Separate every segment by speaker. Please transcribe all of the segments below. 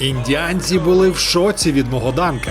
Speaker 1: Індіанці були в шоці від мого данка.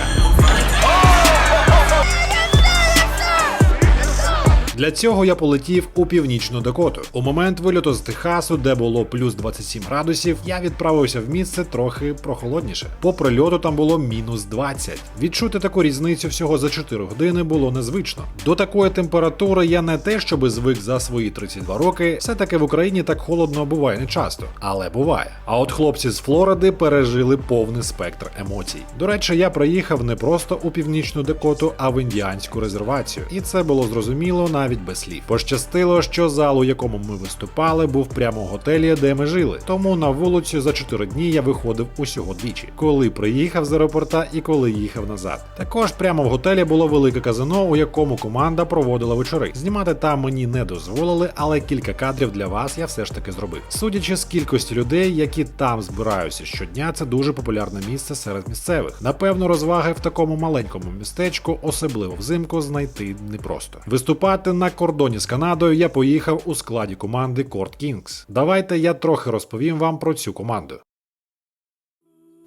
Speaker 1: Для цього я полетів у північну Дакоту. У момент вильоту з Техасу, де було плюс 27 градусів, я відправився в місце трохи прохолодніше. По прильоту там було мінус 20. Відчути таку різницю всього за 4 години було незвично. До такої температури я не те, щоби звик за свої 32 роки. Все таки в Україні так холодно буває не часто, але буває. А от хлопці з Флориди пережили повний спектр емоцій. До речі, я приїхав не просто у північну Дакоту, а в індіанську резервацію, і це було зрозуміло навіть без слів. Пощастило, що зал, у якому ми виступали, був прямо в готелі, де ми жили. Тому на вулицю за 4 дні я виходив усього двічі, коли приїхав з аеропорта і коли їхав назад. Також прямо в готелі було велике казино, у якому команда проводила вечори. Знімати там мені не дозволили, але кілька кадрів для вас я все ж таки зробив. Судячи з кількості людей, які там збираються щодня, це дуже популярне місце серед місцевих. Напевно, розваги в такому маленькому містечку, особливо взимку, знайти непросто. Виступати на кордоні з Канадою я поїхав у складі команди Court Kings. Давайте я трохи розповім вам про цю команду.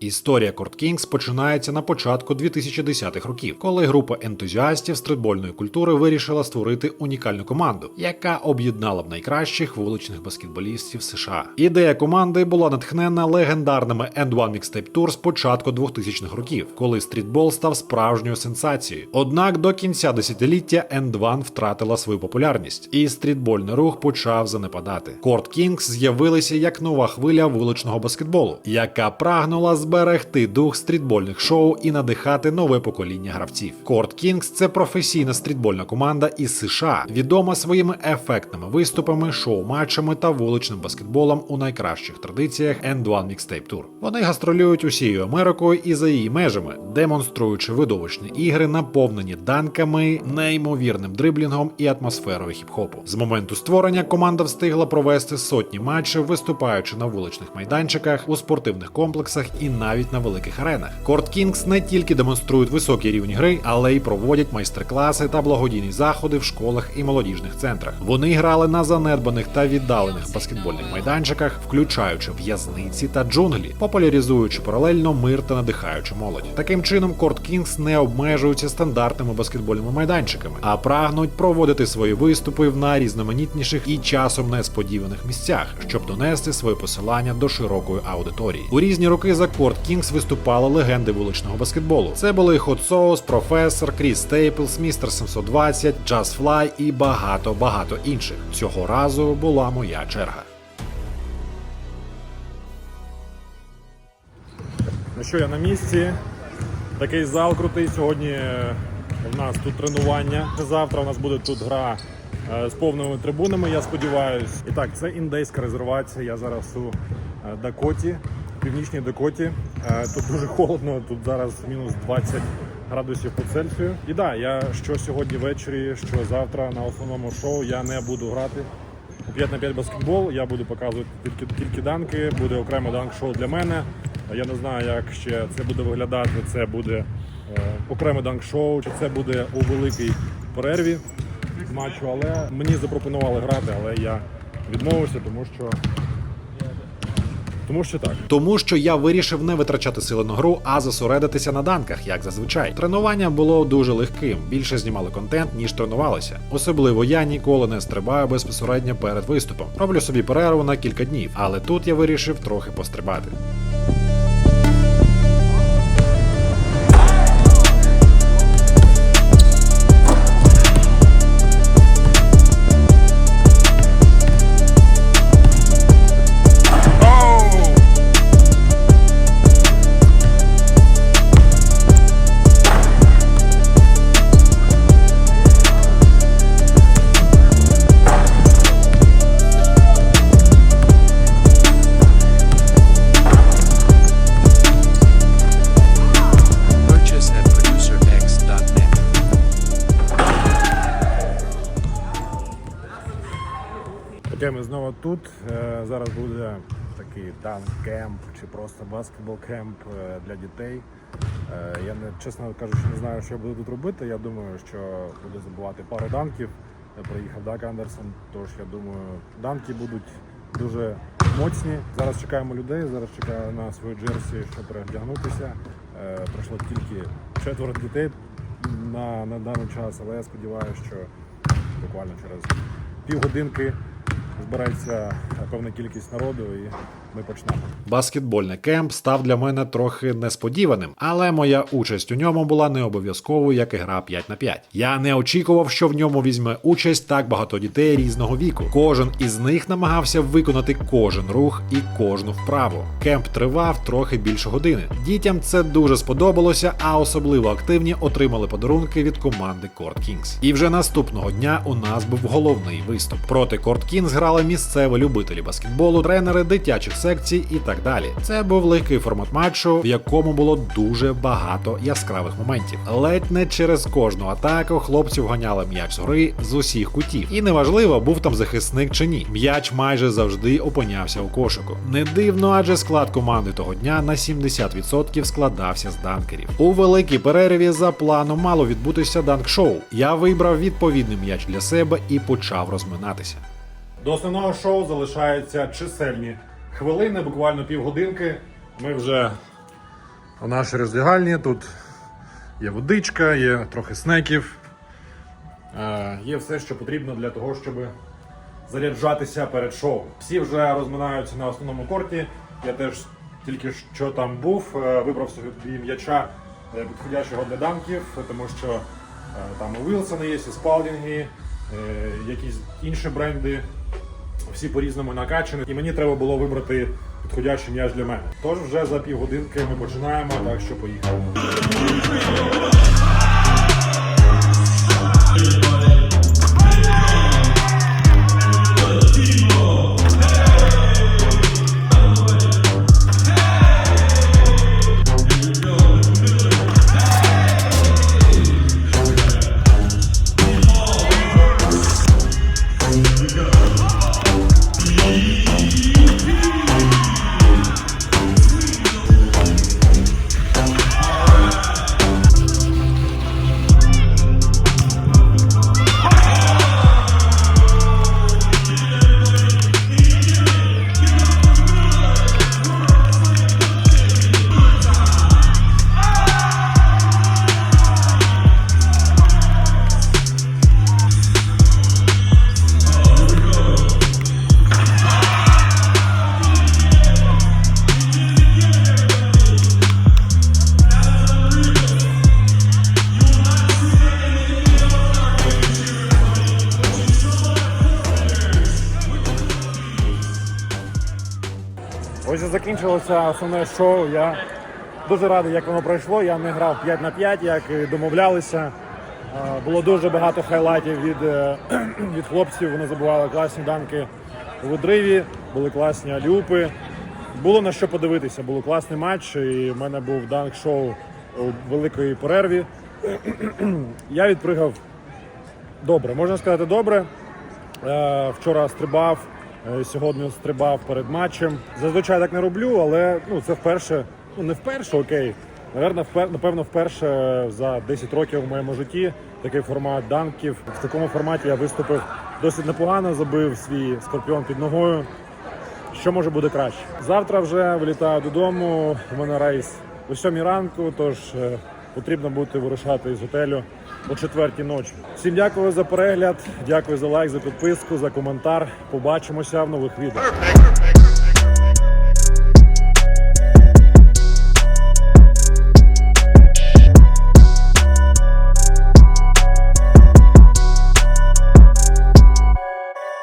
Speaker 1: Історія Court Kings починається на початку 2010-х років, коли група ентузіастів стритбольної культури вирішила створити унікальну команду, яка об'єднала б найкращих вуличних баскетболістів США. Ідея команди була натхнена легендарними End One Mixtape Tour з початку 2000-х років, коли стрітбол став справжньою сенсацією. Однак до кінця десятиліття End One втратила свою популярність, і стрітбольний рух почав занепадати. Court Kings з'явилися як нова хвиля вуличного баскетболу, яка прагнула зберегти дух стрітбольних шоу і надихати нове покоління гравців. Court Kings – це професійна стрітбольна команда із США, відома своїми ефектними виступами, шоу-матчами та вуличним баскетболом у найкращих традиціях End One Mixtape Tour. Вони гастролюють усією Америкою і за її межами, демонструючи видовищні ігри, наповнені данками, неймовірним дриблінгом і атмосферою хіп-хопу. З моменту створення команда встигла провести сотні матчів, виступаючи на вуличних майданчиках, у спортивних комплексах і навіть на великих аренах. Court Kings не тільки демонструють високий рівень гри, але й проводять майстер-класи та благодійні заходи в школах і молодіжних центрах. Вони грали на занедбаних та віддалених баскетбольних майданчиках, включаючи в'язниці та джунглі, популяризуючи паралельно мир та надихаючи молодь. Таким чином, Court Kings не обмежуються стандартними баскетбольними майданчиками, а прагнуть проводити свої виступи в найрізноманітніших і часом несподіваних місцях, щоб донести своє посилання до широкої аудиторії. У різні роки за Court Kings виступали легенди вуличного баскетболу. Це були Sauce, Професор, Кріс Стейплс, Містер 720, Just Fly і багато багато інших. Цього разу була моя черга.
Speaker 2: Ну що, я на місці. Такий зал крутий. Сьогодні е, у нас тут тренування. Завтра у нас буде тут гра е, з повними трибунами, я сподіваюся. І так, це індейська резервація. Я зараз у е, Дакоті, північній Дакоті. Е, Тут дуже холодно, тут зараз мінус 20 градусів по Цельсію. І так, я що сьогодні ввечері, що завтра на основному шоу я не буду грати. У 5 на 5 баскетбол я буду показувати тільки, тільки данки, буде окремо данк-шоу для мене. Я не знаю, як ще це буде виглядати. Це буде е, окреме данк-шоу, чи це буде у великій перерві матчу. Але мені запропонували грати, але я відмовився, тому що. Тому що так.
Speaker 1: Тому що я вирішив не витрачати сили на гру, а зосередитися на данках, як зазвичай. Тренування було дуже легким. Більше знімали контент, ніж тренувалися. Особливо я ніколи не стрибаю безпосередньо перед виступом. Роблю собі перерву на кілька днів, але тут я вирішив трохи пострибати.
Speaker 2: Окей, ми знову тут. Е, Зараз буде такий данк-кемп чи просто баскетбол-кемп е, для дітей. Е, Я не чесно кажучи, не знаю, що я буду тут робити. Я думаю, що буду забувати пару данків. Е, Приїхав Дак Андерсон, тож я думаю, данки будуть дуже моцні. Зараз чекаємо людей, зараз чекаю на свою джерсі, щоб переглянутися. Пройшло тільки четверо дітей на, на даний час, але я сподіваюся, що буквально через півгодинки збирається певна кількість народу і ми почнемо.
Speaker 1: Баскетбольний кемп став для мене трохи несподіваним, але моя участь у ньому була не обов'язковою, як і гра 5 на 5. Я не очікував, що в ньому візьме участь так багато дітей різного віку. Кожен із них намагався виконати кожен рух і кожну вправу. Кемп тривав трохи більше години. Дітям це дуже сподобалося, а особливо активні отримали подарунки від команди Court Kings. І вже наступного дня у нас був головний виступ. Проти Court Kings грали місцеві любителі баскетболу, тренери дитячих секцій і так далі. Це був легкий формат матчу, в якому було дуже багато яскравих моментів. Ледь не через кожну атаку хлопців ганяли м'яч з гори з усіх кутів. І неважливо, був там захисник чи ні. М'яч майже завжди опинявся у кошику. Не дивно, адже склад команди того дня на 70% складався з данкерів. У великій перерві за планом мало відбутися данк-шоу. Я вибрав відповідний м'яч для себе і почав розминатися.
Speaker 2: До основного шоу залишаються чисельні хвилини, буквально півгодинки. Ми вже у нашій роздягальні. Тут є водичка, є трохи снеків. Е, Є все, що потрібно для того, щоб заряджатися перед шоу. Всі вже розминаються на основному корті. Я теж тільки що там був, е, вибрав собі м'яча е, підходящого для данків, тому що там і Вілсони є, і Спалдінги, якісь інші бренди. Всі по-різному накачані, і мені треба було вибрати підходящий м'яч для мене. Тож вже за півгодинки ми починаємо, так що поїхали. Закінчилося основне шоу. Я дуже радий, як воно пройшло. Я не грав 5 на 5, як і домовлялися. Було дуже багато хайлайтів від, е, від хлопців. Вони забували класні данки у видриві, були класні алюпи. Було на що подивитися, був класний матч. І в мене був данк-шоу у великої перерві. Я відпригав добре, можна сказати, добре. Е, Вчора стрибав, сьогодні стрибав перед матчем. Зазвичай так не роблю, але ну, це вперше. Ну не вперше, окей. Наверно, впер, напевно, вперше за 10 років в моєму житті такий формат данків. В такому форматі я виступив досить непогано, забив свій скорпіон під ногою. Що може бути краще? Завтра вже вилітаю додому. У мене рейс о 7 ранку, тож е, потрібно буде вирушати із готелю о четвертій ночі. Всім дякую за перегляд, дякую за лайк, за підписку, за коментар. Побачимося в нових відео.